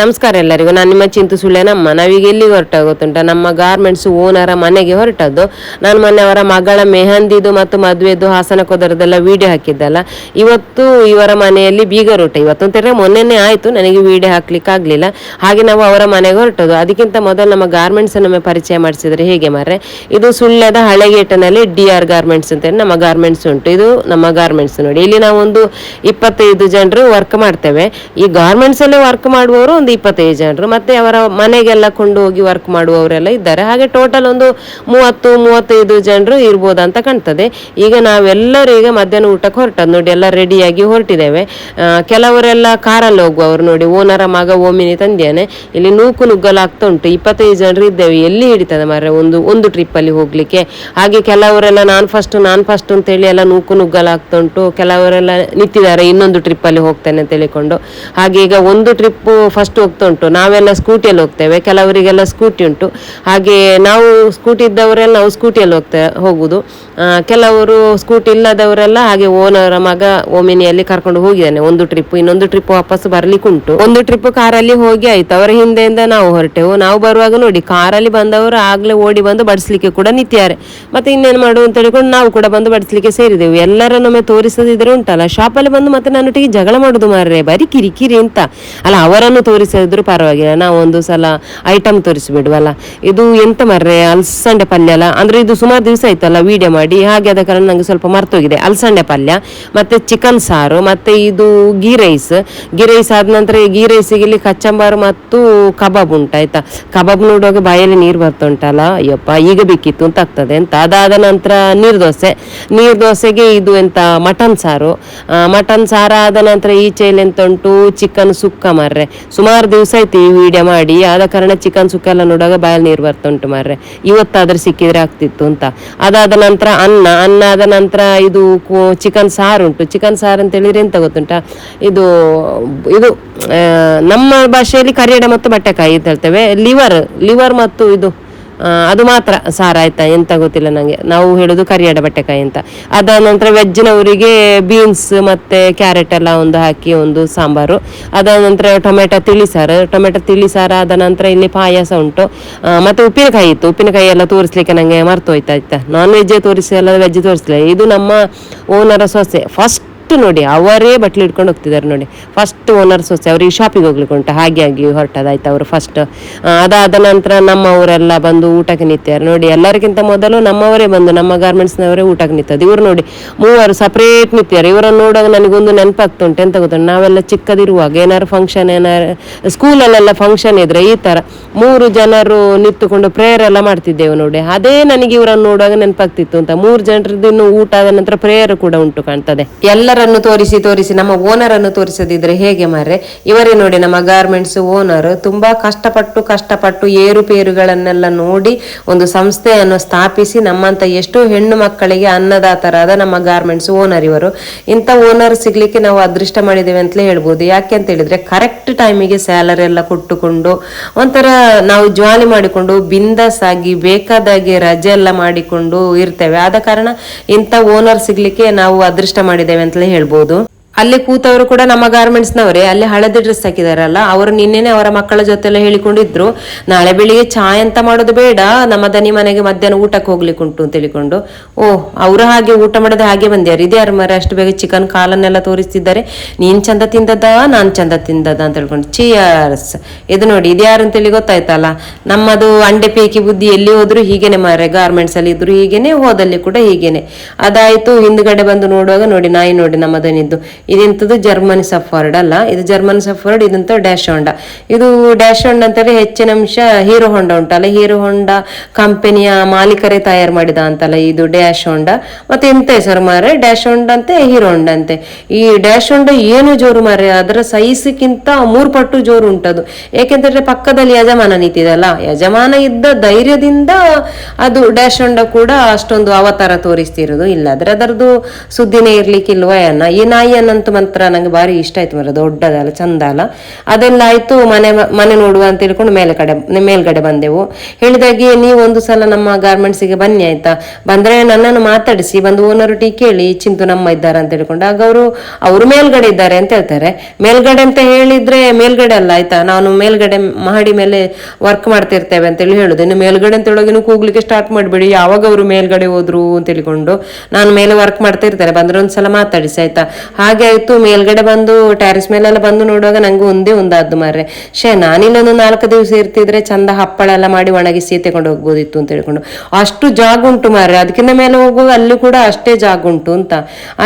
ನಮಸ್ಕಾರ ಎಲ್ಲರಿಗೂ. ನಾನು ನಿಮ್ಮ ಚಿಂತು ಸುಳ್ಳೆನಮ್ಮ. ನಾವೀಗ ಎಲ್ಲಿಗೆ ಹೊರಟಾಗುತ್ತುಂಟ? ನಮ್ಮ ಗಾರ್ಮೆಂಟ್ಸ್ ಓನರ ಮನೆಗೆ ಹೊರಟದ್ದು. ನಾನು ಮೊನ್ನೆ ಅವರ ಮಗಳ ಮೆಹಂದಿದು ಮತ್ತು ಮದುವೆದು ಹಾಸನ ವೀಡಿಯೋ ಹಾಕಿದ್ದಲ್ಲ. ಇವತ್ತು ಇವರ ಮನೆಯಲ್ಲಿ ಬೀಗರೂಟ. ಇವತ್ತು ಅಂತಂದ್ರೆ ಮೊನ್ನೆನೇ ಆಯಿತು. ನನಗೆ ವಿಡಿಯೋ ಹಾಕ್ಲಿಕ್ಕೆ ಆಗಲಿಲ್ಲ ಹಾಗೆ ನಾವು ಅವರ ಮನೆಗೆ ಹೊರಟದ್ದು ಅದಕ್ಕಿಂತ ಮೊದಲು ನಮ್ಮ ಗಾರ್ಮೆಂಟ್ಸ್ ನಮಗೆ ಪರಿಚಯ ಮಾಡಿಸಿದರೆ ಹೇಗೆ ಮಾರ್ರೆ? ಇದು ಸುಳ್ಯದ ಹಳೆಗೇಟನಲ್ಲಿ ಡಿ ಆರ್ ಗಾರ್ಮೆಂಟ್ಸ್ ಅಂತ ನಮ್ಮ ಗಾರ್ಮೆಂಟ್ಸ್ ಉಂಟು. ಇದು ನಮ್ಮ ಗಾರ್ಮೆಂಟ್ಸ್ ನೋಡಿ. ಇಲ್ಲಿ ನಾವೊಂದು ಇಪ್ಪತ್ತೈದು ಜನರು ವರ್ಕ್ ಮಾಡ್ತೇವೆ. ಈ ಗಾರ್ಮೆಂಟ್ಸ್ ಅಲ್ಲೇ ವರ್ಕ್ ಮಾಡುವವರು ಒಂದು ಇಪ್ಪತ್ತೈದು ಜನರು, ಮತ್ತೆ ಅವರ ಮನೆಗೆಲ್ಲ ಕೊಂಡು ಹೋಗಿ ವರ್ಕ್ ಮಾಡುವವರೆಲ್ಲ ಇದ್ದಾರೆ. ಹಾಗೆ ಟೋಟಲ್ ಒಂದು ಮೂವತ್ತು, ಮೂವತ್ತೈದು ಜನರು ಇರ್ಬೋದು ಅಂತ ಕಾಣ್ತದೆ. ಈಗ ನಾವೆಲ್ಲರೂ ಈಗ ಮಧ್ಯಾಹ್ನ ಊಟಕ್ಕೆ ಹೊರಟದ್ದು ನೋಡಿ, ಎಲ್ಲ ರೆಡಿಯಾಗಿ ಹೊರಟಿದ್ದೇವೆ. ಕೆಲವರೆಲ್ಲ ಕಾರಲ್ಲಿ ಹೋಗುವವರು ನೋಡಿ, ಓನರ ಮಗ ಓಮಿನಿ ತಂದಿಯಾನೆ, ಇಲ್ಲಿ ನೂಕು ನುಗ್ಗಲಾಗ್ತಾ ಉಂಟು. ಇಪ್ಪತ್ತೈದು ಜನರು ಇದ್ದೇವೆ. ಎಲ್ಲಿ ಹಿಡಿತದೆ ಮಾರ್ರೆ ಒಂದು ಒಂದು ಟ್ರಿಪ್ಪಲ್ಲಿ ಹೋಗಲಿಕ್ಕೆ? ಹಾಗೆ ಕೆಲವರೆಲ್ಲ ನಾನು ಫಸ್ಟ್ ನಾನು ಫಸ್ಟ್ ಅಂತೇಳಿ ಎಲ್ಲ ನೂಕು ನುಗ್ಗಲಾಗ್ತಾ ಉಂಟು. ಕೆಲವರೆಲ್ಲ ನಿಂತಿದ್ದಾರೆ, ಇನ್ನೊಂದು ಟ್ರಿಪ್ಪಲ್ಲಿ ಹೋಗ್ತೇನೆ ಅಂತ ಹೇಳಿಕೊಂಡು. ಹಾಗೆ ಈಗ ಒಂದು ಟ್ರಿಪ್ ಫಸ್ಟ್ ಹೋಗ್ತಾ ಉಂಟು? ನಾವೆಲ್ಲ ಸ್ಕೂಟಿಯಲ್ಲಿ ಹೋಗ್ತೇವೆ. ಕೆಲವರಿಗೆಲ್ಲ ಸ್ಕೂಟಿ ಉಂಟು. ಹಾಗೆ ನಾವು ಸ್ಕೂಟಿ ಇದ್ದವರೆಲ್ಲ ನಾವು ಸ್ಕೂಟಿಯಲ್ಲಿ ಹೋಗ್ತೇವೆ ಹೋಗುದು. ಕೆಲವರು ಸ್ಕೂಟಿ ಇಲ್ಲದವರೆಲ್ಲ ಹಾಗೆ ಓನರ ಮಗ ಓಮಿನಿಯಲ್ಲಿ ಕರ್ಕೊಂಡು ಹೋಗಿದ್ದಾನೆ. ಒಂದು ಟ್ರಿಪ್ ಇನ್ನೊಂದು ಟ್ರಿಪ್ ವಾಪಸ್ ಬರ್ಲಿಕ್ಕೆ ಉಂಟು. ಒಂದು ಟ್ರಿಪ್ ಕಾರಲ್ಲಿ ಹೋಗಿ ಆಯ್ತು. ಅವರ ಹಿಂದೆಯಿಂದ ನಾವು ಹೊರಟೆವು. ನಾವು ಬರುವಾಗ ನೋಡಿ, ಕಾರಲ್ಲಿ ಬಂದವರು ಆಗ್ಲೇ ಓಡಿ ಬಂದು ಬಡಿಸ್ಲಿಕ್ಕೆ ಕೂಡ ನಿಂತಿದ್ದಾರೆ ಮತ್ತೆ ಇನ್ನೇನು ಮಾಡು ಅಂತ ಹೇಳಿಕೊಂಡು ನಾವು ಕೂಡ ಬಂದು ಬಡಿಸ್ಲಿಕ್ಕೆ ಸೇರಿದೆವು. ಎಲ್ಲರನ್ನೊಮ್ಮೆ ತೋರಿಸದಿದ್ರೆ ಉಂಟಲ್ಲ. ಶಾಪಲ್ಲಿ ಬಂದು ಮತ್ತೆ ನನ್ನೊಟ್ಟಿಗೆ ಜಗಳ ಮಾಡುದು ಮಾರ್ರೆ. ಬರೀ ಕಿರಿಕಿರಿ ಅಂತ. ಅಲ್ಲ, ಅವರನ್ನು ತೋರಿಸಿದ್ರು ಪರವಾಗಿಲ್ಲ. ನಾವು ಒಂದು ಸಲ ಐಟಮ್ ತೋರಿಸಿಬಿಡುವಲ್ಲ. ಇದು ಎಂತ ಮರ್ರೆ, ಅಲ್ಸಂಡೆ ಪಲ್ಯ ಅಲ್ಲ? ಅಂದ್ರೆ ಇದು ಸುಮಾರು ದಿವಸ ಆಯ್ತಲ್ಲ ವಿಡಿಯೋ ಮಾಡಿ. ಹಾಗೆ ಅದ ಕಾರಣ ನಂಗೆ ಸ್ವಲ್ಪ ಮರ್ತೋಗಿದೆ. ಅಲ್ಸಂಡೆ ಪಲ್ಯ, ಮತ್ತೆ ಚಿಕನ್ ಸಾರು, ಮತ್ತೆ ಇದು ಗೀ ರೈಸ್ ಗೀ ರೈಸ್ ಆದ ನಂತರ ಗೀ ರೈಸಿಗೆ ಇಲ್ಲಿ ಕಚ್ಚಂಬಾರು ಮತ್ತು ಕಬಾಬ್ ಉಂಟು, ಆಯ್ತಾ? ಕಬಾಬ್ ನೋಡುವಾಗ ಬಾಯಲ್ಲಿ ನೀರು ಬರ್ತಾ ಉಂಟಲ್ಲ ಅಯ್ಯಪ್ಪ, ಈಗ ಬೇಕಿತ್ತು ಅಂತ ಆಗ್ತದೆ ಅಂತ. ಅದಾದ ನಂತರ ನೀರು ದೋಸೆ. ನೀರು ದೋಸೆಗೆ ಇದು ಎಂತ, ಮಟನ್ ಸಾರು. ಮಟನ್ ಸಾರು ಆದ ನಂತರ ಈಚೆಯಲ್ಲಿ ಎಂತ ಉಂಟು? ಚಿಕನ್ ಸುಕ್ಕ ಮರ್ರೆ. ಸುಮಾರು ದಿವಸ ಆಯ್ತು ಈ ವಿಡಿಯೋ ಮಾಡಿ. ಆದ ಕಾರಣ ಚಿಕನ್ ಸುಕ್ಕ ಎಲ್ಲ ನೋಡುವಾಗ ಬಾಯಲ್ಲಿ ನೀರು ಬರ್ತಾ ಉಂಟು ಮಾರ್ರೆ. ಇವತ್ತಾದ್ರೆ ಸಿಕ್ಕಿದ್ರೆ ಆಗ್ತಿತ್ತು ಅಂತ. ಅದಾದ ನಂತರ ಅನ್ನ ಅನ್ನ ಆದ ನಂತರ ಇದು ಚಿಕನ್ ಸಾರು ಉಂಟು. ಚಿಕನ್ ಸಾರು ಅಂತ ಹೇಳಿದ್ರೆ ಎಂತ ಗೊತ್ತುಂಟ? ಇದು ಇದು ನಮ್ಮ ಭಾಷೆಯಲ್ಲಿ ಕರಿಯಡ ಮತ್ತು ಬಟ್ಟೆಕಾಯಿ ಅಂತ ಹೇಳ್ತೇವೆ. ಲಿವರ್ ಲಿವರ್ ಮತ್ತು ಇದು ಅದು ಮಾತ್ರ ಸಾರ ಆಯ್ತಾ? ಎಂತ ಗೊತ್ತಿಲ್ಲ ನನಗೆ ನಾವು ಹೇಳೋದು ಕರಿಯಡ ಬಟ್ಟೆಕಾಯಿ ಅಂತ. ಅದಾದ ನಂತರ ವೆಜ್ಜಿನವರಿಗೆ ಬೀನ್ಸ್ ಮತ್ತೆ ಕ್ಯಾರೆಟ್ ಎಲ್ಲ ಒಂದು ಹಾಕಿ ಒಂದು ಸಾಂಬಾರು. ಅದಾದ ನಂತರ ಟೊಮೆಟೊ ತಿಳಿ ಸಾರು. ಟೊಮೆಟೊ ತಿಳಿ ಸಾರು ಆದ ನಂತರ ಇಲ್ಲಿ ಪಾಯಸ ಉಂಟು. ಮತ್ತು ಉಪ್ಪಿನಕಾಯಿ ಇತ್ತು. ಉಪ್ಪಿನಕಾಯಿ ಎಲ್ಲ ತೋರಿಸ್ಲಿಕ್ಕೆ ನನಗೆ ಮರ್ತೋಯ್ತು, ಆಯ್ತಾ? ನಾನ್ ವೆಜ್ ತೋರಿಸಿ ಎಲ್ಲ ವೆಜ್ ತೋರಿಸಲಿಲ್ಲ. ಇದು ನಮ್ಮ ಓನರ ಸೊಸೆ. ಫಸ್ಟ್ ನೋಡಿ, ಅವರೇ ಬಟ್ಲು ಇಟ್ಕೊಂಡು ಹೋಗ್ತಿದ್ದಾರೆ ನೋಡಿ. ಫಸ್ಟ್ ಓನರ್ ಸೊಸೆ ಅವರಿಗೆ ಶಾಪಿಗೆ ಹೋಗ್ಲಿಕ್ಕೆ ಉಂಟು. ಹಾಗೆ ಆಗಿ ಹೊರಟದಾಯ್ತು ಅವರು ಫಸ್ಟ್ ಅದಾದ ನಂತರ ನಮ್ಮವರೆಲ್ಲ ಬಂದು ಊಟಕ್ಕೆ ನಿಂತಾರೆ ನೋಡಿ, ಎಲ್ಲರಿಗಿಂತ ಮೊದಲು ನಮ್ಮವರೇ ಬಂದು, ನಮ್ಮ ಗಾರ್ಮೆಂಟ್ಸ್ನವರೇ ಊಟಕ್ಕೆ ನಿಂತದ್ದು. ಇವರು ನೋಡಿ, ಮೂವರು ಸಪ್ರೇಟ್ ನಿಂತಾರೆ ಇವರನ್ನು ನೋಡುವಾಗ ನನಗೊಂದು ನೆನಪಾಗ್ತುಂಟು ಎಂತ ಗೊತ್ತುಂಟು? ನಾವೆಲ್ಲ ಚಿಕ್ಕದಿರುವಾಗ ಏನಾದ್ರು ಫಂಕ್ಷನ್ ಏನಾರು ಸ್ಕೂಲಲ್ಲೆಲ್ಲ ಫಂಕ್ಷನ್ ಇದ್ರೆ ಈ ತರ ಮೂರು ಜನರು ನಿಂತುಕೊಂಡು ಪ್ರೇಯರ್ ಎಲ್ಲ ಮಾಡ್ತಿದ್ದೆವು ನೋಡಿ. ಅದೇ ನನಗೆ ಇವರನ್ನು ನೋಡುವಾಗ ನೆನಪಾಗ್ತಿತ್ತು ಅಂತ. ಮೂರು ಜನರದ್ದು ಇನ್ನು ಊಟ ಆದ ನಂತರ ಪ್ರೇಯರ್ ಕೂಡ ಉಂಟು ಕಾಣ್ತದೆ. ಎಲ್ಲರನ್ನು ತೋರಿಸಿ ತೋರಿಸಿ, ನಮ್ಮ ಓನರ್ ಅನ್ನು ತೋರಿಸದಿದ್ರೆ ಹೇಗೆ ಮಾರ್ರೆ? ಇವರೇ ನೋಡಿ ನಮ್ಮ ಗಾರ್ಮೆಂಟ್ಸ್ ಓನರ್ ತುಂಬಾ ಕಷ್ಟಪಟ್ಟು ಕಷ್ಟಪಟ್ಟು ಏರುಪೇರುಗಳನ್ನೆಲ್ಲ ನೋಡಿ ಒಂದು ಸಂಸ್ಥೆಯನ್ನು ಸ್ಥಾಪಿಸಿ ನಮ್ಮಂತ ಎಷ್ಟೋ ಹೆಣ್ಣು ಮಕ್ಕಳಿಗೆ ಅನ್ನದಾತರಾದ ನಮ್ಮ ಗಾರ್ಮೆಂಟ್ಸ್ ಓನರ್ ಇವರು. ಇಂಥ ಓನರ್ ಸಿಗ್ಲಿಕ್ಕೆ ನಾವು ಅದೃಷ್ಟ ಮಾಡಿದ್ದೇವೆ ಅಂತಲೇ ಹೇಳ್ಬೋದು. ಯಾಕೆ ಅಂತ ಹೇಳಿದ್ರೆ ಕರೆಕ್ಟ್ ಟೈಮಿಗೆ ಸ್ಯಾಲರಿ ಎಲ್ಲ ಕೊಟ್ಟುಕೊಂಡು ಒಂಥರ ನಾವು ಜಾಲಿ ಮಾಡಿಕೊಂಡು ಬಿಂದಾಸ್ ಆಗಿ ಬೇಕಾದಾಗೆ ರಜೆ ಎಲ್ಲ ಮಾಡಿಕೊಂಡು ಇರ್ತೇವೆ. ಆದ ಕಾರಣ ಇಂಥ ಓನರ್ ಸಿಗ್ಲಿಕ್ಕೆ ನಾವು ಅದೃಷ್ಟ ಮಾಡಿದ್ದೇವೆ ಅಂತಲೇ ಹೇಳ್ಬೋದು. ಅಲ್ಲಿ ಕೂತವರು ಕೂಡ ನಮ್ಮ ಗಾರ್ಮೆಂಟ್ಸ್ ನವರೇ, ಅಲ್ಲಿ ಹಳದಿ ಡ್ರೆಸ್ ಹಾಕಿದಾರಲ್ಲ, ಅವರು ನಿನ್ನೆನೆ ಅವರ ಮಕ್ಕಳ ಜೊತೆಲ್ಲ ಹೇಳಿಕೊಂಡಿದ್ರು, ನಾಳೆ ಬೆಳಿಗ್ಗೆ ಚಾಯ್ ಅಂತ ಮಾಡೋದು ಬೇಡ, ನಮ್ಮ ದನಿ ಮನೆಗೆ ಮಧ್ಯಾಹ್ನ ಊಟಕ್ಕೆ ಹೋಗ್ಲಿಕ್ಕೆ ಉಂಟು ಅಂತ ಹೇಳಿಕೊಂಡು. ಓ, ಅವರು ಹಾಗೆ ಊಟ ಮಾಡದೆ ಹಾಗೆ ಬಂದ್ಯಾರು ಇದ್ಯಾರು ಮರ, ಅಷ್ಟು ಬೇಗ ಚಿಕನ್ ಕಾಲನ್ನೆಲ್ಲ ತೋರಿಸ್ತಿದ್ದಾರೆ. ನೀನ್ ಚಂದ ತಿಂದದ ನಾನ್ ಚಂದ ತಿಂದದ ಅಂತ ಹೇಳ್ಕೊಂಡು ಚಿಯರ್ಸ್ ಇದು ನೋಡಿ ಇದ್ಯಾರು ಅಂತೇಳಿ ಗೊತ್ತಾಯ್ತಲ್ಲ? ನಮ್ಮದು ಅಂಡೆ ಪೇಕಿ ಬುದ್ಧಿ ಎಲ್ಲಿ ಹೋದ್ರು ಹೀಗೇನೆ ಮಾರೆ ಗಾರ್ಮೆಂಟ್ಸ್ ಅಲ್ಲಿ ಇದ್ರು ಹೀಗೇನೆ, ಹೋದಲ್ಲಿ ಕೂಡ ಹೀಗೇನೆ. ಅದಾಯ್ತು, ಹಿಂದ್ಗಡೆ ಬಂದು ನೋಡುವಾಗ ನೋಡಿ, ನಾಯಿ ನೋಡಿ ನಮ್ಮದನಿದ್ದು ಇದೆಂತದ್ದು ಜರ್ಮನ್ ಸಫರ್ಡ್ ಅಲ್ಲ, ಇದು ಜರ್ಮನ್ ಸಫರ್ಡ್ ಇದಂತ ಡ್ಯಾಶ್ ಹೊಂಡ. ಇದು ಡ್ಯಾಶ್ ಹೊಂಡ ಅಂತೇಳಿ ಹೆಚ್ಚಿನ ಅಂಶ ಹೀರೋ ಹೊಂಡ ಉಂಟಲ್ಲ ಹೀರೋ ಹೊಂಡ ಕಂಪನಿಯ ಮಾಲೀಕರೇ ತಯಾರು ಮಾಡಿದ ಅಂತಲ್ಲ ಇದು ಡ್ಯಾಶ್ ಹೊಂಡ. ಮತ್ತೆ ಎಂತ ಹೆಸರು ಮಾರೆ ಡ್ಯಾಶ್ ಹೊಂಡ ಅಂತೆ, ಹೀರೋ ಹೊಂಡ ಅಂತೆ. ಈ ಡ್ಯಾಶ್ ಹೊಂಡ ಏನು ಜೋರು ಮಾರೆ ಅದರ ಸೈಜ್ಗಿಂತ ಮೂರು ಪಟ್ಟು ಜೋರು ಉಂಟದು. ಏಕೆಂತಂದ್ರೆ ಪಕ್ಕದಲ್ಲಿ ಯಜಮಾನ ನಿಂತಿದಲ್ಲ. ಯಜಮಾನ ಇದ್ದ ಧೈರ್ಯದಿಂದ ಅದು ಡ್ಯಾಶ್ ಹೊಂಡ ಕೂಡ ಅಷ್ಟೊಂದು ಅವತಾರ ತೋರಿಸ್ತಿರೋದು. ಇಲ್ಲಾದ್ರೆ ಅದರದ್ದು ಸುದ್ದಿನೇ ಇರ್ಲಿಕ್ಕಿಲ್ವಾ ಅನ್ನ ಈ ನಾಯಿಯನ್ನು ಅಂತೂ ಮಾತ್ರ ನಂಗೆ ಭಾರಿ ಇಷ್ಟ ಆಯ್ತು ಮರ ದೊಡ್ಡದಲ್ಲ ಚಂದ ಅಲ್ಲ ಅದೆಲ್ಲ ಆಯ್ತು, ಮನೆ ಮನೆ ನೋಡುವ ಅಂತ ಹೇಳ್ಕೊಂಡು ಮೇಲೆ ಮೇಲ್ಗಡೆ ಬಂದೆವು. ಹೇಳಿದಾಗೆ, ನೀವು ಒಂದು ಸಲ ನಮ್ಮ ಗಾರ್ಮೆಂಟ್ಸಿಗೆ ಬನ್ನಿ ಆಯ್ತಾ? ಬಂದ್ರೆ ನನ್ನನ್ನು ಮಾತಾಡಿಸಿ, ಬಂದು ಓನರ್ ಟೀ ಕೇಳಿ, ಚಿಂತು ನಮ್ಮ ಇದ್ದಾರೆ ಅಂತ ಹೇಳ್ಕೊಂಡು. ಆಗ ಅವರು ಅವರು ಮೇಲ್ಗಡೆ ಇದ್ದಾರೆ ಅಂತ ಹೇಳ್ತಾರೆ. ಮೇಲ್ಗಡೆ ಅಂತ ಹೇಳಿದ್ರೆ ಮೇಲ್ಗಡೆ ಅಲ್ಲ ಆಯ್ತಾ? ನಾನು ಮೇಲ್ಗಡೆ ಮಹಡಿ ಮೇಲೆ ವರ್ಕ್ ಮಾಡ್ತಿರ್ತೇವೆ ಅಂತ ಹೇಳಿ ಹೇಳುದು. ಇನ್ನು ಮೇಲ್ಗಡೆ ಅಂತ ಹೇಳೋಗಿ ಕೂಗ್ಲಿಕ್ಕೆ ಸ್ಟಾರ್ಟ್ ಮಾಡಬೇಡಿ. ಯಾವಾಗ ಅವರು ಮೇಲ್ಗಡೆ ಹೋದ್ರು ಅಂತ ಹೇಳಿಕೊಂಡು ನಾನು ಮೇಲೆ ವರ್ಕ್ ಮಾಡ್ತಾ ಇರ್ತಾರೆ ಬಂದ್ರೆ ಒಂದ್ಸಲ ಮಾತಾಡಿಸಿ ಆಯ್ತಾ? ಹಾಗೆ ಆಯ್ತು, ಮೇಲ್ಗಡೆ ಬಂದು ಟ್ಯಾರಿಸ್ ಮೇಲೆಲ್ಲ ಬಂದು ನೋಡುವಾಗ ನಂಗೆ ಒಂದೇ ಒಂದಾದ್ದು ಮಾರ್ರೆ. ಶೇ ನಾನಿಲ್ಲೊಂದು ನಾಲ್ಕು ದಿವಸ ಇರ್ತಿದ್ರೆ ಚಂದ ಹಪ್ಪಳ ಎಲ್ಲ ಮಾಡಿ ಒಣಗಿಸಿ ತಗೊಂಡು ಹೋಗ್ಬೋದಿತ್ತು ಅಂತ ಹೇಳ್ಕೊಂಡು. ಅಷ್ಟು ಜಾಗ ಉಂಟು ಮಾರ್ರೆ. ಅದಕ್ಕಿಂತ ಮೇಲೆ ಹೋಗುವಾಗ ಅಲ್ಲಿ ಕೂಡ ಅಷ್ಟೇ ಜಾಗ ಉಂಟು ಅಂತ.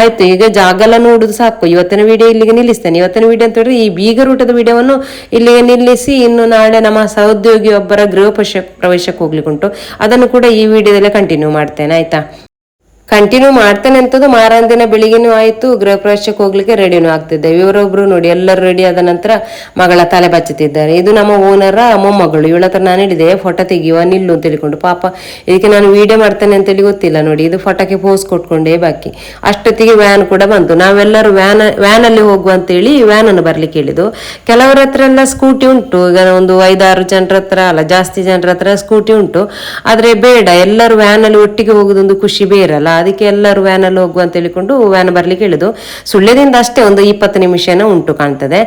ಆಯ್ತು, ಈಗ ಜಾಗ ಎಲ್ಲ ನೋಡುದು ಸಾಕು. ಇವತ್ತಿನ ವಿಡಿಯೋ ಇಲ್ಲಿಗೆ ನಿಲ್ಲಿಸ್ತೇನೆ. ಇವತ್ತಿನ ವಿಡಿಯೋ ಅಂತ ಹೇಳಿದ್ರೆ ಈ ಬೀಗರೂಟದ ವಿಡಿಯೋವನ್ನು ಇಲ್ಲಿಗೆ ನಿಲ್ಲಿಸಿ ಇನ್ನು ನಾಳೆ ನಮ್ಮ ಸಹೋದ್ಯೋಗಿ ಒಬ್ಬರ ಗೃಹ ಪ್ರವೇಶಕ್ಕೆ ಪ್ರವೇಶಕ್ಕೆ ಹೋಗ್ಲಿಕ್ಕುಂಟು. ಅದನ್ನು ಕೂಡ ಈ ವಿಡಿಯೋದಲ್ಲೇ ಕಂಟಿನ್ಯೂ ಮಾಡ್ತೇನೆ, ಆಯ್ತಾ? ಕಂಟಿನ್ಯೂ ಮಾಡ್ತೇನೆ ಅಂತದ್ದು ಮಾರಾಂದಿನ ಬೆಳಿಗ್ಗೆನೂ ಆಯಿತು ಗೃಹ ಪ್ರವೇಶಕ್ಕೆ ಹೋಗ್ಲಿಕ್ಕೆ ರೆಡಿನೂ ಆಗ್ತಿದ್ದೆ ಇವರೊಬ್ರು ನೋಡಿ, ಎಲ್ಲರೂ ರೆಡಿ ಆದ ನಂತರ ಮಗಳ ತಲೆ ಬಚ್ಚುತ್ತಿದ್ದಾರೆ. ಇದು ನಮ್ಮ ಓನರ ಮೊಮ್ಮಗಳು. ಇವಳ ಹತ್ರ ನಾನು ಹೇಳಿದೆ ಫೋಟೋ ತೆಗಿಯುವ, ನಿಲ್ಲು ಅಂತ ಹೇಳಿಕೊಂಡು. ಪಾಪ, ಇದಕ್ಕೆ ನಾನು ವಿಡಿಯೋ ಮಾಡ್ತೇನೆ ಅಂತೇಳಿ ಗೊತ್ತಿಲ್ಲ ನೋಡಿ. ಇದು ಫೋಟೋಕ್ಕೆ ಪೋಸ್ ಕೊಟ್ಕೊಂಡೇ ಬಾಕಿ. ಅಷ್ಟೊತ್ತಿಗೆ ವ್ಯಾನ್ ಕೂಡ ಬಂತು. ನಾವೆಲ್ಲರೂ ವ್ಯಾನ್ ವ್ಯಾನ್ ಅಲ್ಲಿ ಹೋಗುವ ಅಂತೇಳಿ ವ್ಯಾನ್ ಅನ್ನು ಬರ್ಲಿಕ್ಕೆ ಹೇಳಿದ್ದು. ಕೆಲವರ ಹತ್ರ ಎಲ್ಲ ಸ್ಕೂಟಿ ಉಂಟು. ಈಗ ಒಂದು ಐದಾರು ಜನರ ಹತ್ರ ಅಲ್ಲ, ಜಾಸ್ತಿ ಜನರ ಹತ್ರ ಸ್ಕೂಟಿ ಉಂಟು. ಆದ್ರೆ ಬೇಡ, ಎಲ್ಲರೂ ವ್ಯಾನ್ ಅಲ್ಲಿ ಒಟ್ಟಿಗೆ ಹೋಗೋದೊಂದು ಖುಷಿ ಬೇರಲ್ಲ ಅದಕ್ಕೆ ಎಲ್ಲರೂ ವ್ಯಾನಲ್ಲಿ ಹೋಗುವ ಅಂತ ಹೇಳಿಕೊಂಡು ವ್ಯಾನ್ ಬರ್ಲಿಕ್ಕೆ ಹೇಳುದು ಸುಳ್ಳ್ಯದಿಂದ ಅಷ್ಟೇ ಒಂದು ಇಪ್ಪತ್ತು ನಿಮಿಷನ ಉಂಟು ಕಾಣ್ತದೆ.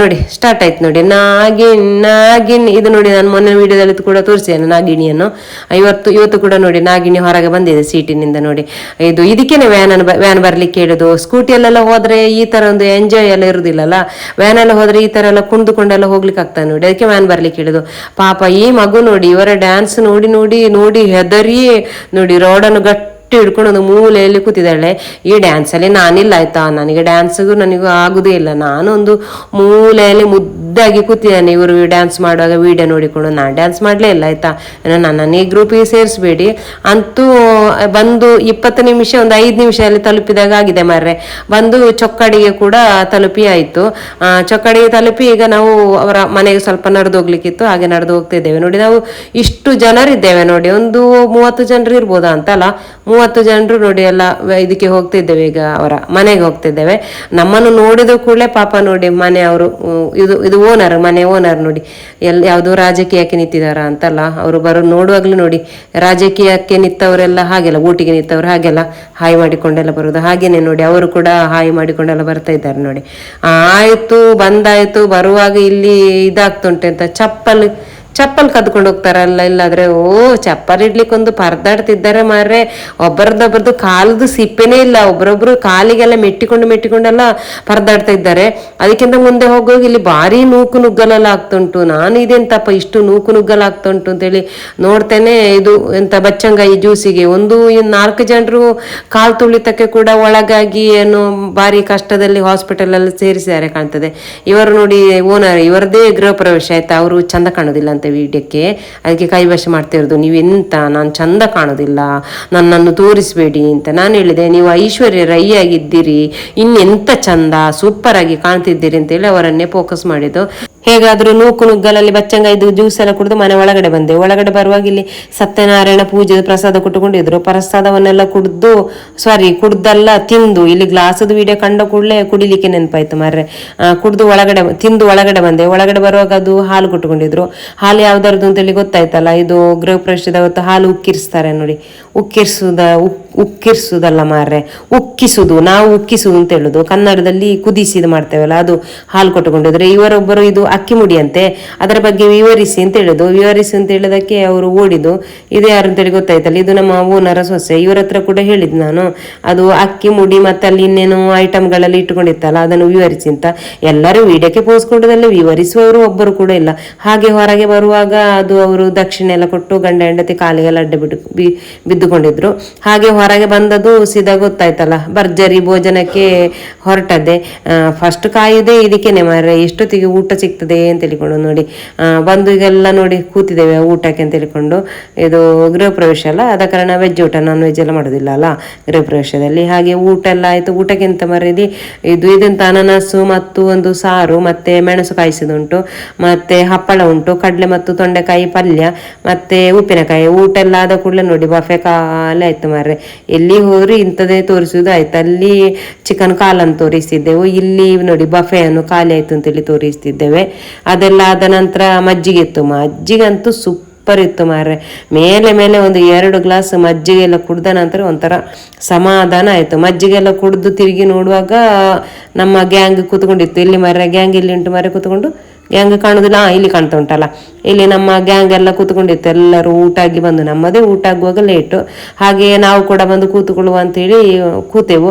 ನೋಡಿ ಸ್ಟಾರ್ಟ್ ಆಯ್ತು ನೋಡಿ. ನಾಗಿನ್ ನಾಗಿನ್ ಇದು ನೋಡಿ ನಾನು ಮೊನ್ನೆ ವಿಡಿಯೋದಲ್ಲಿ ಕೂಡ ತೋರಿಸಿದ್ದೇನೆ ನಾಗಿಣಿಯನ್ನು. ಇವತ್ತು ಇವತ್ತು ಕೂಡ ನೋಡಿ ನಾಗಿಣಿ ಹೊರಗೆ ಬಂದಿದೆ ಸೀಟಿನಿಂದ ನೋಡಿ. ಇದು ಇದಕ್ಕೇನೆ ವ್ಯಾನ್ ವ್ಯಾನ್ ಬರ್ಲಿಕ್ಕೆ ಹೇಳುದು ಸ್ಕೂಟಿಯಲ್ಲೆಲ್ಲ ಹೋದ್ರೆ ಈ ತರ ಒಂದು ಎಂಜಾಯ್ ಎಲ್ಲ ಇರುದಿಲ್ಲಲ್ಲ. ವ್ಯಾನ್ ಎಲ್ಲ ಹೋದ್ರೆ ಈ ತರ ಎಲ್ಲ ಕುಂದುಕೊಂಡೆಲ್ಲ ಹೋಗ್ಲಿಕ್ಕೆ ಆಗ್ತದೆ ನೋಡಿ. ಅದಕ್ಕೆ ವ್ಯಾನ್ ಬರ್ಲಿಕ್ಕೆ ಹೇಳುದು ಪಾಪ ಈ ಮಗು ನೋಡಿ, ಇವರ ಡ್ಯಾನ್ಸ್ ನೋಡಿ ನೋಡಿ ನೋಡಿ ಹೆದರಿ, ನೋಡಿ ರೋಡನ್ನು ಗಟ್ಟಿ ಹಿಡ್ಕೊಂಡು ಒಂದು ಮೂಲೆಯಲ್ಲಿ ಕೂತಿದ್ದಾಳೆ. ಈ ಡ್ಯಾನ್ಸಲ್ಲಿ ನಾನಿಲ್ಲ ಆಯ್ತಾ? ನನಗೆ ಡ್ಯಾನ್ಸ್ಗೂ ನನಗೂ ಆಗುದೇ ಇಲ್ಲ. ನಾನೊಂದು ಮೂಲೆಯಲ್ಲಿ ಮುದ್ದಾಗಿ ಕೂತಿದ್ದಾನೆ. ಇವರು ಡ್ಯಾನ್ಸ್ ಮಾಡುವಾಗ ವಿಡಿಯೋ ನೋಡಿಕೊಂಡು ನಾನು ಡ್ಯಾನ್ಸ್ ಮಾಡಲೇ ಇಲ್ಲ ಆಯ್ತಾ? ನನ್ನ ನನ್ನನ್ನು ಈ ಗ್ರೂಪಿಗೆ ಸೇರಿಸ್ಬೇಡಿ. ಅಂತೂ ಬಂದು ಇಪ್ಪತ್ತು ನಿಮಿಷ, ಒಂದು ಐದು ನಿಮಿಷದಲ್ಲಿ ತಲುಪಿದಾಗ ಆಗಿದೆ ಮಾರ್ರೆ. ಬಂದು ಚೊಕ್ಕಡಿಗೆ ಕೂಡ ತಲುಪಿ ಆಯಿತು. ಚೊಕ್ಕಡಿಗೆ ತಲುಪಿ ಈಗ ನಾವು ಅವರ ಮನೆಗೆ ಸ್ವಲ್ಪ ನಡೆದು ಹೋಗ್ಲಿಕ್ಕಿತ್ತು. ಹಾಗೆ ನಡೆದು ಹೋಗ್ತಿದ್ದೇವೆ ನೋಡಿ, ನಾವು ಇಷ್ಟು ಜನರಿದ್ದೇವೆ ನೋಡಿ. ಒಂದು ಮೂವತ್ತು ಜನರು ಇರ್ಬೋದಾ ಅಂತಲ್ಲ? ಮೂವತ್ತು ಜನರು ನೋಡಿ ಎಲ್ಲ ಇದಕ್ಕೆ ಹೋಗ್ತಿದ್ದೇವೆ ಈಗ ಅವರ ಮನೆಗೆ ಹೋಗ್ತಿದ್ದೇವೆ. ನಮ್ಮನ್ನು ನೋಡಿದ ಕೂಡಲೇ ಪಾಪ ನೋಡಿ ಮನೆ ಅವರು ಇದು ಇದು ಓನರ್ ಮನೆ ಓನರ್ ನೋಡಿ, ಎಲ್, ಯಾವುದೋ ರಾಜಕೀಯಕ್ಕೆ ನಿಂತಿದಾರ ಅಂತಲ್ಲ, ಅವರು ಬರೋ ನೋಡುವಾಗ್ಲೂ ನೋಡಿ, ರಾಜಕೀಯಕ್ಕೆ ನಿಂತವರೆಲ್ಲ ಹಾಗೆಲ್ಲ, ಊಟಿಗೆ ನಿಂತವ್ರು ಹಾಗೆಲ್ಲ ಹಾಯಿ ಮಾಡಿಕೊಂಡೆಲ್ಲ ಬರೋದು ಹಾಗೇನೆ ನೋಡಿ, ಅವರು ಕೂಡ ಹಾಯಿ ಮಾಡಿಕೊಂಡೆಲ್ಲ ಬರ್ತಾ ಇದ್ದಾರೆ ನೋಡಿ. ಆಯ್ತು, ಬಂದಾಯ್ತು, ಬರುವಾಗ ಇಲ್ಲಿ ಇದಾಗ್ತುಂಟೆ ಅಂತ ಚಪ್ಪಲ್ ಚಪ್ಪಲ್ ಕದ್ಕೊಂಡು ಹೋಗ್ತಾರಲ್ಲ, ಇಲ್ಲಾದ್ರೆ, ಓ, ಚಪ್ಪಲ್ ಇಡ್ಲಿಕ್ಕೆ ಒಂದು ಪರದಾಡ್ತಿದ್ದಾರೆ ಮಾರ್ರೆ. ಒಬ್ಬರದೊಬ್ಬರದು ಕಾಲದ್ದು ಸಿಪ್ಪೆನೇ ಇಲ್ಲ. ಒಬ್ರೊಬ್ರು ಕಾಲಿಗೆಲ್ಲ ಮೆಟ್ಟಿಕೊಂಡು ಮೆಟ್ಟಿಕೊಂಡೆಲ್ಲ ಪರದಾಡ್ತಾ ಇದ್ದಾರೆ. ಅದಕ್ಕಿಂತ ಮುಂದೆ ಹೋಗೋಗಿ ಇಲ್ಲಿ ಭಾರಿ ನೂಕು ನುಗ್ಗಲೆಲ್ಲ ಆಗ್ತುಂಟು. ನಾನು ಇದೆಂತಪ್ಪ ಇಷ್ಟು ನೂಕು ನುಗ್ಗಲ್ ಉಂಟು ಅಂತೇಳಿ ನೋಡ್ತೇನೆ ಇದು ಎಂತ ಬಚ್ಚಂಗಾಯಿ ಜ್ಯೂಸಿಗೆ. ಒಂದು ನಾಲ್ಕು ಜನರು ಕಾಲು ತುಳಿತಕ್ಕೆ ಕೂಡ ಒಳಗಾಗಿ ಏನು ಭಾರಿ ಕಷ್ಟದಲ್ಲಿ ಹಾಸ್ಪಿಟಲ್ ಅಲ್ಲಿ ಸೇರಿಸಿದ್ದಾರೆ ಕಾಣ್ತದೆ. ಇವರು ನೋಡಿ, ಓನರ್ ಇವರದೇ ಗೃಹ ಪ್ರವೇಶ, ಆಯ್ತಾ? ಅವರು ಚಂದ ಕಾಣೋದಿಲ್ಲ ಅಂತ. ವಿಡಿಯೋಕ್ಕೆ ಅದಕ್ಕೆ ಕೈವಶ ಮಾಡ್ತಿರೋದು, ನೀವೆಂತ ನಾನು ಚಂದ ಕಾಣೋದಿಲ್ಲ, ನನ್ನನ್ನು ತೋರಿಸಬೇಡಿ ಅಂತ ನಾನು ಹೇಳಿದೆ. ನೀವು ಐಶ್ವರ್ಯ ರೈ ಆಗಿದ್ದೀರಿ ಇನ್ನೆಂತ ಚಂದ ಸೂಪರ್ ಆಗಿ ಕಾಣ್ತಿದ್ದೀರಿ ಅಂತೇಳಿ ಅವರನ್ನೇ ಫೋಕಸ್ ಮಾಡಿದ್ದು. ಹೇಗಾದ್ರೂ ನೂಕು ನುಗ್ಗಲಲ್ಲಿ ಬಚ್ಚಂಗ ಇದ್ದು ಜ್ಯೂಸ್ ಎಲ್ಲ ಕುಡಿದು ಮನೆ ಒಳಗಡೆ ಬಂದೆ. ಒಳಗಡೆ ಬರುವಾಗ ಇಲ್ಲಿ ಸತ್ಯನಾರಾಯಣ ಪೂಜೆ ಪ್ರಸಾದ ಕೊಟ್ಟುಕೊಂಡಿದ್ರು. ಪ್ರಸಾದವನ್ನೆಲ್ಲ ಕುಡಿದು ಸಾರಿ ಕುಡ್ದಲ್ಲ ತಿಂದು, ಇಲ್ಲಿ ಗ್ಲಾಸದ ವಿಡಿಯೋ ಕಂಡ ಕೂಡಲೇ ಕುಡಿಲಿಕ್ಕೆ ನೆನಪಾಯ್ತು ಮಾರ್ರೆ. ಕುಡಿದು ಒಳಗಡೆ, ತಿಂದು ಒಳಗಡೆ ಬಂದೆ. ಒಳಗಡೆ ಬರುವಾಗ ಅದು ಹಾಲು ಕುಟ್ಕೊಂಡಿದ್ರು ಹಾಲು ಯಾವ್ದಾರದು ಅಂತೇಳಿ ಗೊತ್ತಾಯ್ತಲ್ಲ. ಇದು ಗೃಹ ಪ್ರವೇಶದ ಹೊತ್ತು ಹಾಲು ಉಕ್ಕಿರಿಸ್ತಾರೆ ನೋಡಿ. ಉಕ್ಕಿರಿಸುದ, ಉಕ್, ಉಕ್ಕಿರಿಸುದಲ್ಲ ಮಾರ್ರೆ. ಉಕ್ಕಿಸುದು, ನಾವು ಉಕ್ಕಿಸುದು ಅಂತ ಹೇಳುದು. ಕನ್ನಡದಲ್ಲಿ ಕುದಿಸಿದ ಮಾಡ್ತೇವಲ್ಲ, ಅದು ಹಾಲು ಕೊಟ್ಟುಕೊಂಡಿದ್ರೆ. ಇವರೊಬ್ಬರು ಇದು ಅಕ್ಕಿ ಮುಡಿಯಂತೆ. ಅದರ ಬಗ್ಗೆ ವಿವರಿಸಿ ಅಂತ ಹೇಳುದು ವಿವರಿಸಿ ಅಂತ ಹೇಳೋದಕ್ಕೆ ಅವರು ಓಡಿದು, ಇದು ಯಾರು ಅಂತೇಳಿ ಗೊತ್ತಾಯ್ತಲ್ಲ, ಇದು ನಮ್ಮ ಓನರ ಸೊಸೆ. ಇವರ ಹತ್ರ ಕೂಡ ಹೇಳಿದ್ ನಾನು. ಅದು ಅಕ್ಕಿ ಮುಡಿ ಮತ್ತೆ ಅಲ್ಲಿ ಇನ್ನೇನು ಐಟಮ್ಗಳೆಲ್ಲ ಇಟ್ಟುಕೊಂಡಿತ್ತಲ್ಲ ಅದನ್ನು ವಿವರಿಸಿ ಅಂತ. ಎಲ್ಲರೂ ವಿಡಿಯೋಕ್ಕೆ ಪೋಸ್ ಕೊಡೋದಲ್ಲ ವಿವರಿಸುವವರು ಒಬ್ಬರು ಕೂಡ ಇಲ್ಲ. ಹಾಗೆ ಹೊರಗೆ ಬರುವಾಗ ಅದು ಅವರು ದಕ್ಷಿಣ ಎಲ್ಲ ಕೊಟ್ಟು ಗಂಡ ಹೆಂಡತಿ ಕಾಲಿಗೆಲ್ಲ ಅಡ್ಡ ಬಿಟ್ಟು ಬಿದ್ದುಕೊಂಡಿದ್ರು. ಹಾಗೆ ಹೊರಗೆ ಬಂದದ್ದು ಸೀದಾ ಗೊತ್ತಾಯ್ತಲ್ಲ, ಭರ್ಜರಿ ಭೋಜನಕ್ಕೆ ಹೊರಟದೆ ಫಸ್ಟ್ ಕಾಯುದೇ, ಇದಕ್ಕೇನೆ ಮಾರ್ರೆ. ಎಷ್ಟೊತ್ತಿಗೆ ಊಟ ಸಿಗ್ತದೆ? ಇರ್ತದೆ ಅಂತ ಹೇಳಿಕೊಂಡು ನೋಡಿ. ಬಂದು ಈಗೆಲ್ಲ ನೋಡಿ ಕೂತಿದ್ದೇವೆ ಊಟಕ್ಕೆ ಅಂತ ಹೇಳಿಕೊಂಡು ಇದು ಗೃಹ ಪ್ರವೇಶ ಅಲ್ಲ, ಆದ ಕಾರಣ ವೆಜ್ ಊಟ ನಾನ್ ವೆಜ್ ಎಲ್ಲ ಮಾಡೋದಿಲ್ಲ ಅಲ್ಲ ಗೃಹ ಪ್ರವೇಶದಲ್ಲಿ. ಹಾಗೆ ಊಟ ಎಲ್ಲ ಆಯಿತು ಊಟಕ್ಕಿಂತ ಮರೀದಿ ಇದು ಇದಂತ ಅನನಸು ಮತ್ತು ಒಂದು ಸಾರು, ಮತ್ತೆ ಮೆಣಸು ಕಾಯಿಸಿದುಂಟು, ಮತ್ತೆ ಹಪ್ಪಳ ಉಂಟು, ಕಡಲೆ ಮತ್ತು ತೊಂಡೆಕಾಯಿ ಪಲ್ಯ, ಮತ್ತೆ ಉಪ್ಪಿನಕಾಯಿ. ಊಟ ಎಲ್ಲ ಆದ ಕೂಡಲೇ ನೋಡಿ ಬಫೆ ಕಾಲೇ ಆಯ್ತು ಮಾರ್ರೆ. ಎಲ್ಲಿ ಹೋದ್ರೂ ಇಂಥದ್ದೇ ತೋರಿಸುವುದು ಆಯ್ತು. ಅಲ್ಲಿ ಚಿಕನ್ ಕಾಲನ್ನು ತೋರಿಸ್ತಿದ್ದೆವು, ಇಲ್ಲಿ ನೋಡಿ ಬಫೆಯನ್ನು ಖಾಲಿ ಆಯ್ತು ಅಂತೇಳಿ ತೋರಿಸ್ತಿದ್ದೇವೆ. ಅದೆಲ್ಲ ಆದ ನಂತರ ಮಜ್ಜಿಗೆ ಇತ್ತು. ಮಜ್ಜಿಗಂತೂ ಸೂಪರ್ ಇತ್ತು ಮಾರ್ರೆ. ಮೇಲೆ ಮೇಲೆ ಒಂದು ಎರಡು ಗ್ಲಾಸ್ ಮಜ್ಜಿಗೆ ಎಲ್ಲ ಕುಡ್ದ ನಂತರ ಒಂಥರ ಸಮಾಧಾನ ಆಯಿತು. ಮಜ್ಜಿಗೆ ಎಲ್ಲ ಕುಡಿದು ತಿರುಗಿ ನೋಡುವಾಗ ನಮ್ಮ ಗ್ಯಾಂಗ್ ಕೂತ್ಕೊಂಡಿತ್ತು. ಇಲ್ಲಿ ಮರ ಗ್ಯಾಂಗ್ ಇಲ್ಲಿ ಉಂಟು ಮರ ಕೂತ್ಕೊಂಡು? ಗ್ಯಾಂಗ್ ಕಾಣುದಿಲ್ಲ ಇಲ್ಲಿ ಕಾಣ್ತಾ ಉಂಟಲ್ಲ. ಇಲ್ಲಿ ನಮ್ಮ ಗ್ಯಾಂಗ್ ಎಲ್ಲ ಕೂತ್ಕೊಂಡಿತ್ತು, ಎಲ್ಲರೂ ಊಟ ಆಗಿ ಬಂದು ನಮ್ಮದೇ ಊಟ ಆಗುವಾಗ ಲೇಟು ಹಾಗೆ ನಾವು ಕೂಡ ಬಂದು ಕೂತ್ಕೊಳ್ಳುವ ಅಂತೇಳಿ ಕೂತೆವು.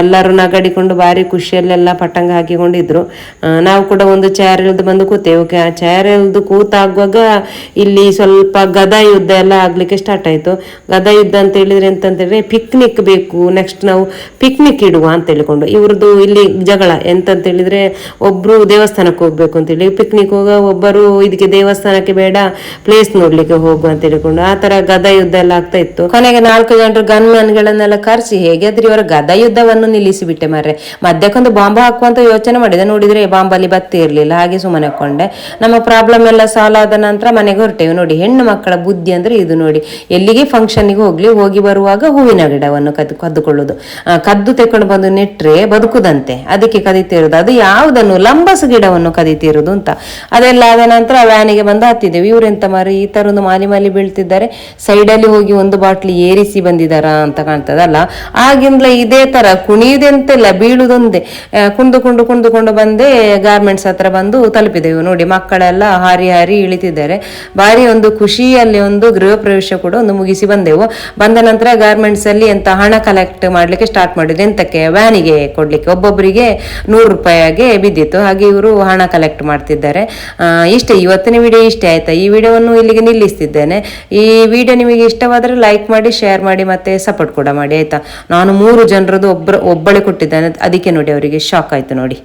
ಎಲ್ಲರೂ ನಗಡಿಕೊಂಡು ಭಾರಿ ಖುಷಿಯಲ್ಲೆಲ್ಲ ಪಟ್ಟಂಗ ಹಾಕಿಕೊಂಡಿದ್ರು. ನಾವು ಕೂಡ ಒಂದು ಚೇರ್ ಇಳಿದು ಬಂದು ಕೂತೆವು. ಚೇರ್ ಇಳಿದು ಕೂತಾಗುವಾಗ ಇಲ್ಲಿ ಸ್ವಲ್ಪ ಗದ ಯುದ್ಧ ಎಲ್ಲ ಆಗ್ಲಿಕ್ಕೆ ಸ್ಟಾರ್ಟ್ ಆಯ್ತು. ಗದ ಯುದ್ಧ ಅಂತ ಹೇಳಿದ್ರೆ ಎಂತಂದ್ರೆ ಪಿಕ್ನಿಕ್ ಬೇಕು ನೆಕ್ಸ್ಟ್ ನಾವು ಪಿಕ್ನಿಕ್ ಇಡುವ ಅಂತ ಹೇಳಿಕೊಂಡು. ಇವ್ರದ್ದು ಇಲ್ಲಿ ಜಗಳ. ಎಂತಂತ ಹೇಳಿದ್ರೆ ಒಬ್ರು ದೇವಸ್ಥಾನಕ್ಕೆ ಹೋಗ್ಬೇಕು ಅಂತೇಳಿ ಪಿಕ್ನಿಕ್ ಹೋಗ ಒಬ್ಬರು ಇದಕ್ಕೆ ದೇವಸ್ಥಾನಕ್ಕೆ ಬೇಡ ಪ್ಲೇಸ್ ನೋಡ್ಲಿಕ್ಕೆ ಹೋಗು ಅಂತ ಹೇಳಿಕೊಂಡು ಆ ತರ ಗದ ಯುದ್ಧ ಎಲ್ಲ ಆಗ್ತಾ ಇತ್ತು. ಕೊನೆಗೆ ನಾಲ್ಕು ಜನರು ಗನ್ಮ್ಯಾನ್ಗಳನ್ನೆಲ್ಲ ಕರೆಸಿ ಹೇಗೆ ಆದ್ರೆ ಇವರ ಗದ ಯುದ್ಧವನ್ನು ನಿಲ್ಲಿಸಿಬಿಟ್ಟೆ ಮಾರ್ರೆ. ಮಧ್ಯಕ್ಕೊಂದು ಬಾಂಬ್ ಹಾಕುವಂತ ಯೋಚನೆ ಮಾಡಿದೆ. ನೋಡಿದ್ರೆ ಬಾಂಬಲ್ಲಿ ಬತ್ತಿ ಇರ್ಲಿಲ್ಲ. ಹಾಗೆ ಸುಮ್ಮನೆ ಹಾಕೊಂಡೆ ನಮ್ಮ ಪ್ರಾಬ್ಲಮ್ ಎಲ್ಲ ಸಾಲ್ವ್ ಆದ ನಂತರ ಮನೆಗೆ ಹೊರಟೆವು. ನೋಡಿ, ಹೆಣ್ಣು ಮಕ್ಕಳ ಬುದ್ಧಿ ಅಂದ್ರೆ ಇದು ನೋಡಿ. ಎಲ್ಲಿಗೆ ಫಂಕ್ಷನ್ಗೆ ಹೋಗ್ಲಿ? ಹೋಗಿ ಬರುವಾಗ ಹೂವಿನ ಗಿಡವನ್ನು ಕದ್ದು ಕದ್ದುಕೊಳ್ಳುದು. ಕದ್ದು ತೆಕೊಂಡು ಬಂದು ನೆಟ್ರೆ ಬದುಕುದಂತೆ. ಅದಕ್ಕೆ ಕದೀತಿರೋದು. ಅದು ಯಾವುದನ್ನು? ಲಂಬಸ ಗಿಡವನ್ನು ಕದೀತಿರೋದು. ಅಂತ. ಅದೆಲ್ಲ ಆದ ನಂತರ ವ್ಯಾನಿಗೆ ಬಂದು ಹತ್ತಿದ್ದೇವೆ ಇವರೆಂತ ಮಾರಿ ಈ ತರ ಒಂದು ಮಾಲಿ ಮಾಲಿ ಬೀಳ್ತಿದ್ದಾರೆ. ಸೈಡಲ್ಲಿ ಹೋಗಿ ಒಂದು ಬಾಟ್ಲಿ ಏರಿಸಿ ಬಂದಿದಾರ ಅಂತ ಕಾಣ್ತದಲ್ಲ. ಆಗಿಂದಲೇ ಇದೇ ತರ ಕುಣಿಯುದೆಂತೆಲ್ಲ, ಬೀಳುದೊಂದೇ. ಕುಂದು ಕುಂಡು ಕುಂದುಕೊಂಡು ಬಂದೆ ಗಾರ್ಮೆಂಟ್ಸ್ ಹತ್ರ ಬಂದು ತಲುಪಿದೆವು. ನೋಡಿ, ಮಕ್ಕಳೆಲ್ಲ ಹಾರಿ ಹಾರಿ ಇಳಿತಿದ್ದಾರೆ. ಭಾರಿ ಒಂದು ಖುಷಿಯಲ್ಲಿ ಒಂದು ಗೃಹ ಪ್ರವೇಶ ಕೂಡ ಒಂದು ಮುಗಿಸಿ ಬಂದೆವು. ಬಂದ ನಂತರ ಗಾರ್ಮೆಂಟ್ಸ್ ಅಲ್ಲಿ ಎಂತ ಹಣ ಕಲೆಕ್ಟ್ ಮಾಡ್ಲಿಕ್ಕೆ ಸ್ಟಾರ್ಟ್ ಮಾಡಿದ್ರು. ಎಂತಕ್ಕೆ? ವ್ಯಾನಿಗೆ ಕೊಡ್ಲಿಕ್ಕೆ. ಒಬ್ಬೊಬ್ಬರಿಗೆ ನೂರು ರೂಪಾಯಿಗೆ ಬಿದ್ದಿತ್ತು. ಹಾಗೆ ಇವರು ಹಣ ಕಲೆಕ್ಟ್ ಮಾಡ್ತಿದ್ದಾರೆ. ಇಷ್ಟೇ ಇವತ್ತಿನ ವಿಡಿಯೋ ಇಷ್ಟೇ ಆಯ್ತಾ? ಈ ವಿಡಿಯೋವನ್ನು ಇಲ್ಲಿಗೆ ನಿಲ್ಲಿಸ್ತಿದ್ದೇನೆ. ಈ ವಿಡಿಯೋ ನಿಮಗೆ ಇಷ್ಟವಾದರೆ ಲೈಕ್ ಮಾಡಿ ಶೇರ್ ಮಾಡಿ ಮತ್ತೆ ಸಪೋರ್ಟ್ ಕೂಡ ಮಾಡಿ, ಆಯ್ತಾ? ನಾನು ಮೂರು ಜನರದ್ದು ಒಬ್ಬರು ಒಬ್ಬಳೆ ಕೊಟ್ಟಿದ್ದೇನೆ. ಅದಕ್ಕೆ ನೋಡಿ ಅವರಿಗೆ ಶಾಕ್ ಆಯ್ತು ನೋಡಿ.